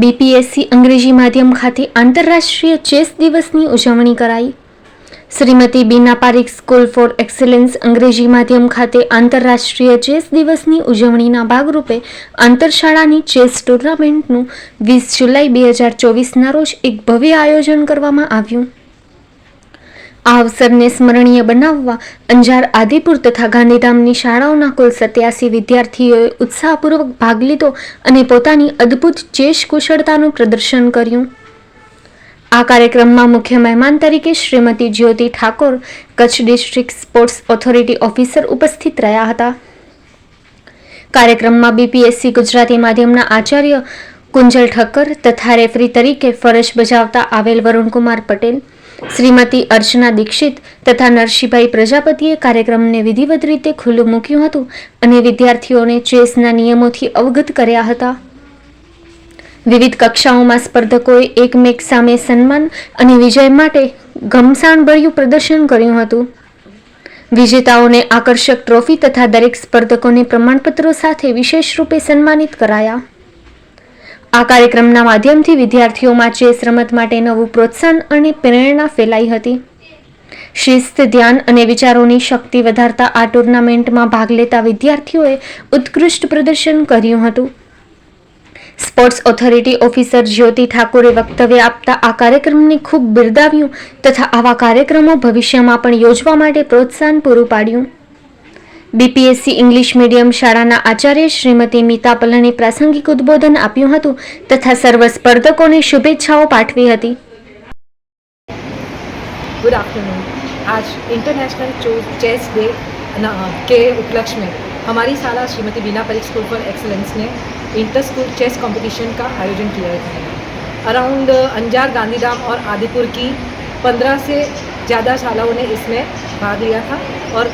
બીપીએસસી અંગ્રેજી માધ્યમ ખાતે આંતરરાષ્ટ્રીય ચેસ દિવસની ઉજવણી કરાઈ Shrimati Bina Parikh school for excellence અંગ્રેજી માધ્યમ ખાતે આંતરરાષ્ટ્રીય ચેસ દિવસની ઉજવણીના ભાગરૂપે આંતરશાળાની ચેસ ટુર્નામેન્ટનું વીસ જુલાઈ બે હજાર ચોવીસના રોજ એક ભવ્ય આયોજન કરવામાં આવ્યું આ અવસરને સ્મરણીય બનાવવા અંજાર આદિપુર તથા ગાંધીધામની શાળાઓના કુલ સત્યાસી વિદ્યાર્થીઓએ ઉત્સાહપૂર્વક ભાગ લીધો અને પોતાની અદ્ભુત ચેશ કુશળતાનું પ્રદર્શન કર્યું આ કાર્યક્રમમાં મુખ્ય મહેમાન તરીકે Shrimati Jyoti Thakor Kutch district sports authority officer ઉપસ્થિત રહ્યા હતા કાર્યક્રમમાં બીપીએસસી ગુજરાતી માધ્યમના આચાર્ય કુંજલ ઠક્કર તથા રેફરી તરીકે ફરજ બજાવતા આવેલ વરુણકુમાર પટેલ શ્રીમતી અર્ચના દીક્ષિત તથા નરસિંહભાઈ પ્રજાપતિએ કાર્યક્રમને વિધિવત રીતે ખુલ્લું મૂક્યું હતું અને વિદ્યાર્થીઓને ચેસના નિયમોથી અવગત કર્યા હતા વિવિધ કક્ષાઓમાં સ્પર્ધકોએ એકમેક સામે સન્માન અને વિજય માટે ઘમસાણભર્યું પ્રદર્શન કર્યું હતું વિજેતાઓને આકર્ષક ટ્રોફી તથા દરેક સ્પર્ધકોને પ્રમાણપત્રો સાથે વિશેષ રૂપે સન્માનિત કરાયા આ કાર્યક્રમના માધ્યમથી વિદ્યાર્થીઓમાં ચેસ રમત માટે નવું પ્રોત્સાહન અને પ્રેરણા ફેલાઈ હતી શિસ્ત ધ્યાન અને વિચારોની શક્તિ વધારતા આ ટુર્નામેન્ટમાં ભાગ લેતા વિદ્યાર્થીઓએ ઉત્કૃષ્ટ પ્રદર્શન કર્યું હતું સ્પોર્ટ્સ ઓથોરિટી ઓફિસર જ્યોતિ ઠાકોરે વક્તવ્ય આપતા આ કાર્યક્રમને ખૂબ બિરદાવ્યું તથા આવા કાર્યક્રમો ભવિષ્યમાં પણ યોજવા માટે પ્રોત્સાહન પૂરું પાડ્યું BPSC इंग्लिश मीडियम શાળાના આચાર્ય શ્રીમતી મીતા પલણે પ્રસંગિક ઉદ્બોધન અભ્યુહતુ તથા સર્વ સ્પર્ધકોને શુભેચ્છાઓ પાઠવી હતી गुड आफ्टरनून आज इंटरनेशनल चेस डे ના કે ઉલ્લક્ષે અમારી શાળા શ્રીમતી વિના વિદ્યાલય school for excellence near inter school chess competition કા હાયરન ક્લિયર થા અરાઉન્ડ અંજાર ગાંધીધામ ઓર આદીપુર કી 15 સે જ્યાદા શાળાોને ઇસમે ભાગ લિયા થા ઓર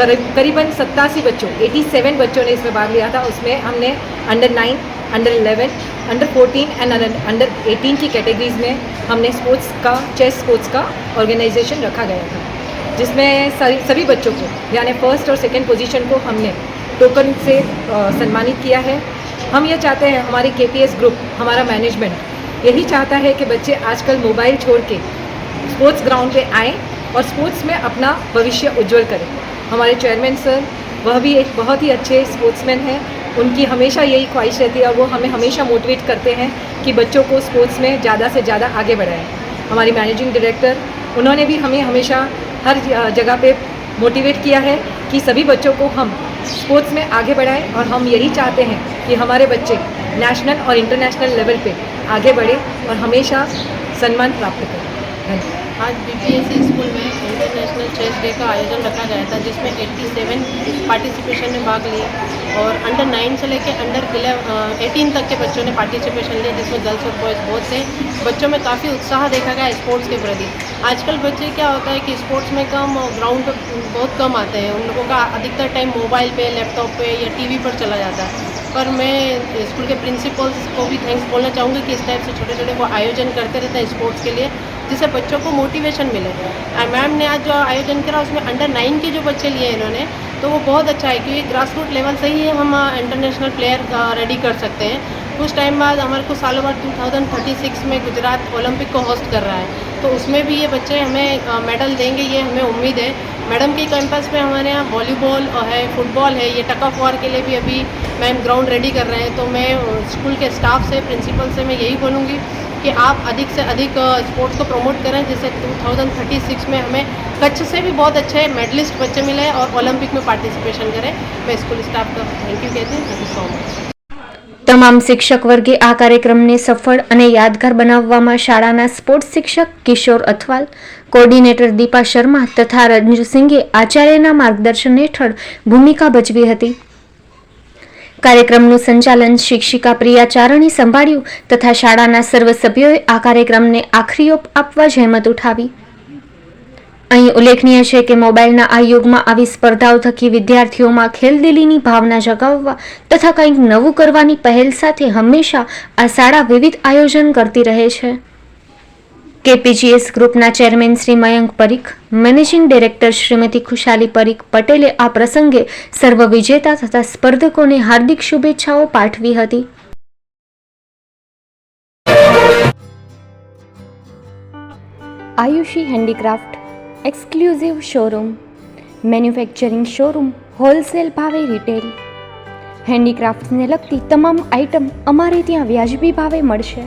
करीबन सत्तासी बच्चों 87 बच्चों ने इसमें भाग लिया था उसमें हमने under nine under eleven under fourteen and under eighteen की कैटेगरीज में हमने स्पोर्ट्स का चेस स्पोर्ट्स का ऑर्गेनाइजेशन रखा गया था जिसमें सभी बच्चों को यानी फर्स्ट और सेकेंड पोजिशन को हमने टोकन से सम्मानित किया है हम ये चाहते हैं हमारे के ग्रुप हमारा मैनेजमेंट यही चाहता है कि बच्चे आजकल मोबाइल छोड़ के स्पोर्ट्स ग्राउंड पे आएँ और स्पोर्ट्स में अपना भविष्य उज्जवल करें हमारे चेयरमैन सर वह भी एक बहुत ही अच्छे स्पोर्ट्समैन हैं उनकी हमेशा यही ख्वाहिश रहती है और वो हमें हमेशा मोटिवेट करते हैं कि बच्चों को स्पोर्ट्स में ज़्यादा से ज़्यादा आगे बढ़ाएं हमारी मैनेजिंग डायरेक्टर उन्होंने भी हमें हमेशा हर जगह पे मोटिवेट किया है कि सभी बच्चों को हम स्पोर्ट्स में आगे बढ़ाएं और हम यही चाहते हैं कि हमारे बच्चे नेशनल और इंटरनेशनल लेवल पर आगे बढ़ें और हमेशा सम्मान प्राप्त करें धन्यवाद हाँ आज बीपीएससी स्कूल में इंटरनेशनल चेस डे का आयोजन रखा गया था जिसमें 87 पार्टिसिपेशन ने भाग लिया और अंडर नाइन से लेकर अंडर एटीन तक के बच्चों ने पार्टिसिपेशन लिया जिसमें गर्ल्स और बॉयज़ बहुत से बच्चों में काफ़ी उत्साह देखा गया स्पोर्ट्स के प्रति आजकल बच्चे क्या होता है कि स्पोर्ट्स में कम और ग्राउंड पर बहुत कम आते हैं उन लोगों का अधिकतर टाइम मोबाइल पर लैपटॉप पर या टी पर चला जाता है पर मैं स्कूल के प्रिंसिपल्स को भी थैंक्स बोलना चाहूँगी कि इस टाइप से छोटे छोटे वो आयोजन करते रहते हैं स्पोर्ट्स के लिए जिससे बच्चों को मोटिवेशन मिले मैम ने आज जो आयोजन करा उसमें अंडर नाइन के जो बच्चे लिए इन्होंने तो वो बहुत अच्छा है क्योंकि ग्रास रूट लेवल से ही हम इंटरनेशनल प्लेयर रेडी कर सकते हैं कुछ टाइम बाद हमारे को सालों बाद 2036 में गुजरात ओलंपिक को होस्ट कर रहा है तो उसमें भी ये बच्चे हमें मेडल देंगे ये हमें उम्मीद है मैडम के कैंपस में हमारे यहाँ वॉलीबॉल है फुटबॉल है ये टक ऑफ वॉर के लिए भी अभी मैम ग्राउंड रेडी कर रहे हैं तो मैं स्कूल के स्टाफ से प्रिंसिपल से मैं यही बोलूँगी कि आप अधिक से अधिक स्पोर्ट्स को प्रमोट करें जैसे 2036 में हमें कच्छ से भी बहुत अच्छे मेडलिस्ट बच्चे मिले और ओलंपिक में पार्टिसिपेशन करें मैं स्कूल स्टाफ का थैंक यू कहती हूँ थैंक यू सो मच तमाम शिक्षक वर्गे आ कार्यक्रम ने सफल यादगार बना शाला स्पोर्ट्स शिक्षक किशोर अथवाल कोओर्डिनेटर दीपा शर्मा तथा रंजू सिंह आचार्य मार्गदर्शन हेठ भूमिका भजवी थी કાર્યક્રમનું સંચાલન શિક્ષિકા પ્રિયા ચારણે સંભાળ્યું તથા શાળાના સર્વ સભ્યોએ આ કાર્યક્રમને આખરી ઓપ આપવા જહેમત ઉઠાવી અહીં ઉલ્લેખનીય છે કે મોબાઈલના આ યુગમાં આવી સ્પર્ધાઓ થકી વિદ્યાર્થીઓમાં ખેલદિલીની ભાવના જગાવવા તથા કંઈક નવું કરવાની પહેલ સાથે હંમેશા આ શાળા વિવિધ આયોજન કરતી રહે છે કેપીજીએસ ગ્રુપના chairman Shri Mayank Parikh managing director Shrimati Khushali Parikh પટેલે આ પ્રસંગે સર્વ વિજેતા તથા સ્પર્ધકોને હાર્દિક શુભેચ્છાઓ પાઠવી હતી Ayushi handicraft exclusive showroom manufacturing showroom wholesale ભાવે રિટેલ હેન્ડીક્રાફ્ટ્સને લગતી તમામ આઇટમ અમારે ત્યાં વ્યાજબી ભાવે મળશે